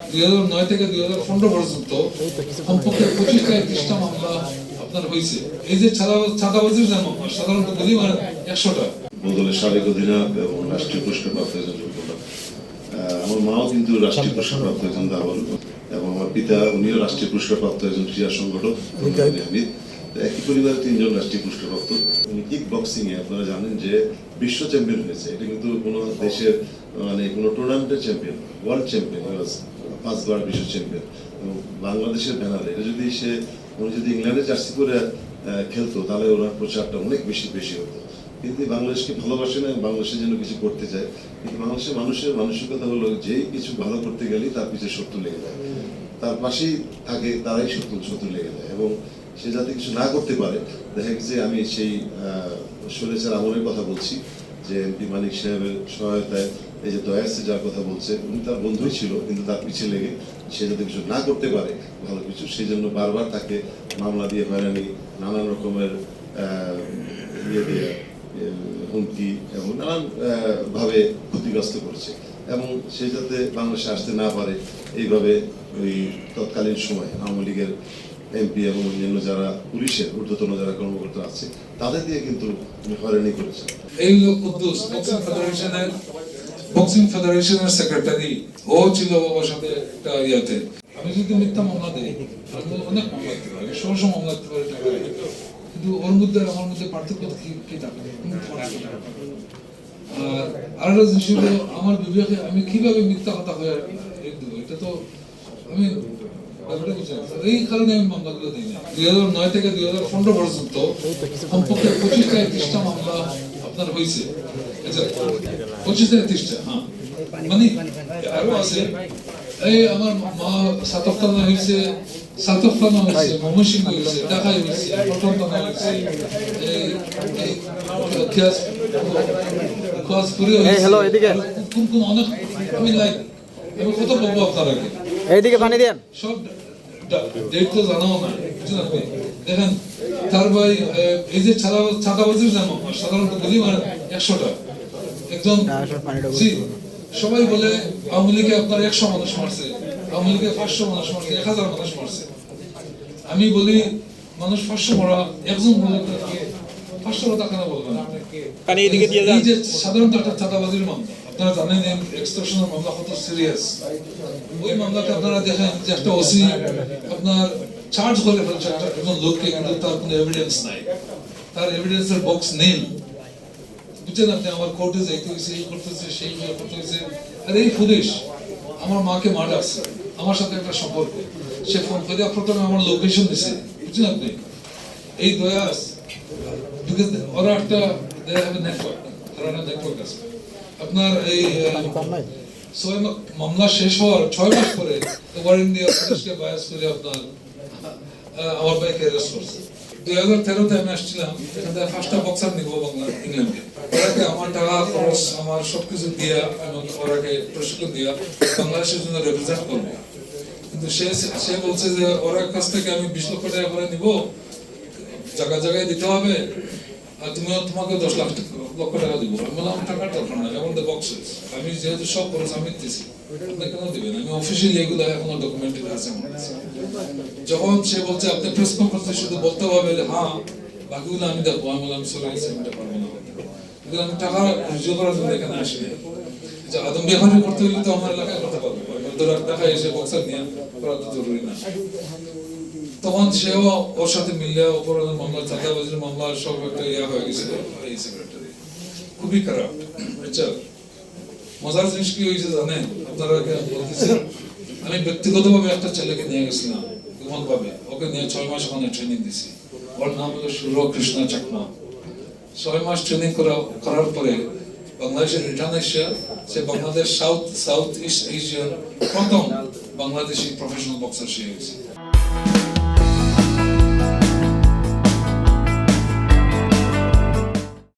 দুই হাজার নয় থেকে দুই হাজার পনেরো পর্যন্ত কমপক্ষে পঁচিশটা একত্রিশটা মামলা আপনার হয়েছে। এই যে ছাদাবাজির যে মামলা সাধারণত বলি মানে একশোটা। বদলের সাবেক অধিনায়ক এবং রাষ্ট্রীয় পুরস্কার প্রাপ্ত একজন আমার মাও কিন্তু রাষ্ট্রীয় পুরস্কার প্রাপ্ত একজন দাবল এবং আমার পিতা উনিও রাষ্ট্রীয় পুরস্কার প্রাপ্ত একজন ক্রীড়া সংগঠক একই পরিবারে তিনজন রাষ্ট্রীয় পুরস্কার প্রাপ্ত। কিক বক্সিং এ আপনারা জানেন যে বিশ্ব চ্যাম্পিয়ন হয়েছে। এটা কিন্তু কোনো দেশের মানে কোনো টুর্নামেন্টের চ্যাম্পিয়ন ওয়ার্ল্ড চ্যাম্পিয়ন পাঁচবার বিশ্ব চ্যাম্পিয়ন বাংলাদেশের ব্যানারে এটা যদি সে উনি যদি ইংল্যান্ডে জার্সি করে খেলতো, তাহলে ওনার প্রচারটা অনেক বেশি বেশি হতো। কিন্তু বাংলাদেশকে ভালোবাসে না বাংলাদেশের জন্য কিছু করতে চায়। কিন্তু বাংলাদেশের মানুষের মানসিকতা হলো যেই কিছু ভালো করতে গেলেই তার পিছিয়ে শত্রু লেগে যায়। তার পাশেই থাকে, তারাই শত্রু শত্রু লেগে যায়। এবং সে যাতে কিছু না করতে পারে, দেখা গেছে আমি সেই সুরেশের আমলের কথা বলছি, যে এমপি মানিক সাহেবের সহায়তায় এই যে দয়াসে যার কথা বলছে, উনি তার বন্ধুই ছিল, কিন্তু তার পিছিয়ে লেগে সে যাতে কিছু না করতে পারে, ভালো কিছু, সেই জন্য বারবার তাকে মামলা দিয়ে হয়রানি, নানান রকমের ইয়ে দিয়ে হুমকি এবং নানান ভাবে ক্ষতিগ্রস্ত করেছে। এবং সে যাতে বাংলাদেশে আসতে না পারে, এইভাবে ওই তৎকালীন সময় আওয়ামী লীগের এমপি এবং অন্যান্য যারা পুলিশের ঊর্ধ্বতন যারা কর্মকর্তা আছে, তাদের দিয়ে কিন্তু হয়রানি করেছেন। এই ফেডারেশনের বক্সিং ফেডারেশনের সেক্রেটারি ও ছিল ওর সাথে একটা ইয়াতে আমি যদি মিথ্যা মামলা দিই আমি অনেক মামলা দিতে পারি, ষোলশো মামলা দিতে পারি কিন্তু ওর মধ্যে, আমার মধ্যে পার্থক্য কি কি। আর আরেকটা জিনিস হলো, আমার বিবেকে আমি কীভাবে মিথ্যা কথা হয়ে এটা তো আমি। এই কারণে আমি মামলাগুলো দিই না দুই হাজার নয় থেকে দুই হাজার পনেরো পর্যন্ত কমপক্ষে পঁচিশটা একত্রিশটা মামলা আপনার হয়েছে হ্যাঁ। মানে আরও আছে। এই আমার মা সাতক থানা হয়েছে সাতক থানা হয়েছে হয়েছে এই হয়েছে। কোন কোন অনেক আমি লাইক আমি কত বলব আপনারাকে এইদিকে পানি দেন। সব ডেট তো জানাও না বুঝলেন আপনি? দেখেন তার ভাই এই যে ছাড়া ছাতাবাজির জানো সাধারণত বলি মানে একশোটা। একজন সবাই বলে আপনার একশো মানুষ মারছে পাঁচশো মানুষ মারছে এক হাজার মানুষ মারছে। আমি বলি মানুষ পাঁচশো মরা একজন বলে পাঁচশো টাকা না বলবেন। পানি এদিকে দিয়ে যান। এই যে সাধারণত একটা চাঁদাবাজির মামলা আপনারা জানেন এক্সটর্শনের মামলা কত সিরিয়াস ওই মামলাটা আপনারা দেখেন যে একটা ওসি আপনার চার্জ করে ফেলছে একটা একজন লোককে কিন্তু তার কোনো এভিডেন্স নাই। তার এভিডেন্সের বক্স নেই। বুঝছেন আপনি, আমার কোর্টে যাইতে হয়েছে এই করতেছে সেই করতে হয়েছে আর এই ফুরিশ আমার মাকে মার আছে, আমার সাথে একটা সম্পর্ক। সে ফোন করে প্রথমে আমার লোকেশন দিছে। বুঝছেন আপনি? এই দয়াস বিকজ ওরা একটা দে হ্যাভ এ নেটওয়ার্ক একটা নেটওয়ার্ক আছে। আপনার এই মামলা শেষ হওয়ার ছয় মাস পরে ওয়ারেন্ট দিয়ে পুলিশকে বায়াস করে আপনার আমার ভাইকে অ্যারেস্ট করছে। দুই হাজার তেরোতে আমি আসছিলাম। এখান থেকে বক্সার নিবো বাংলা, ইংল্যান্ডে। ওরাকে আমার টাকা, খরচ, আমার সবকিছু দিয়া এবং ওরাকে প্রশিক্ষণ দিয়া বাংলাদেশের জন্য রিপ্রেজেন্ট করব। কিন্তু সে সে বলছে যে, ওরা কাছ থেকে আমি বিশ লক্ষ টাকা করে নিবো। জায়গা জায়গায় দিতে হবে। আর তুমি তোমাকে দশ লাখ টাকা লক্ষ টাকা দিব। আমি বললাম টাকার দরকার নাই আমার বক্সেস আমি যেহেতু সব খরচ আমি আপনি কেন দিবেন? আমি অফিসিয়ালি এগুলো এখনও আছে যখন সে বলছে, আপনি প্রেস কনফারেন্সে শুধু বলতে যে হ্যাঁ বাকিগুলো আমি দেখব। আমি বললাম, সরি পারব না। আমি টাকা করার জন্য এখানে আসি যে আদম ব্যবহার করতে হলে তো আমার এলাকায় করতে পারব। ধরো টাকা এসে বক্সার নিয়ে করা তো জরুরি না। তখন সেও ওর সাথে মিললে অপরাধের মামলা, চাঁদাবাজির মামলা, সব একটা ইয়া হয়ে গেছিল, এই সেক্রেটারি খুবই খারাপ। আচ্ছা মজার জিনিস কি হয়েছে জানেন? আপনারা কি আমি ব্যক্তিগতভাবে একটা ছেলেকে নিয়ে গেছিলাম ভাবে ওকে নিয়ে ছয় মাস ওখানে ট্রেনিং দিছি। ওর নাম হলো সুর কৃষ্ণ চাকমা। ছয় মাস ট্রেনিং করা, করার পরে বাংলাদেশের রিটার্ন এসে সে বাংলাদেশ সাউথ সাউথ ইস্ট এশিয়ার প্রথম বাংলাদেশি প্রফেশনাল বক্সার সে হয়েছে।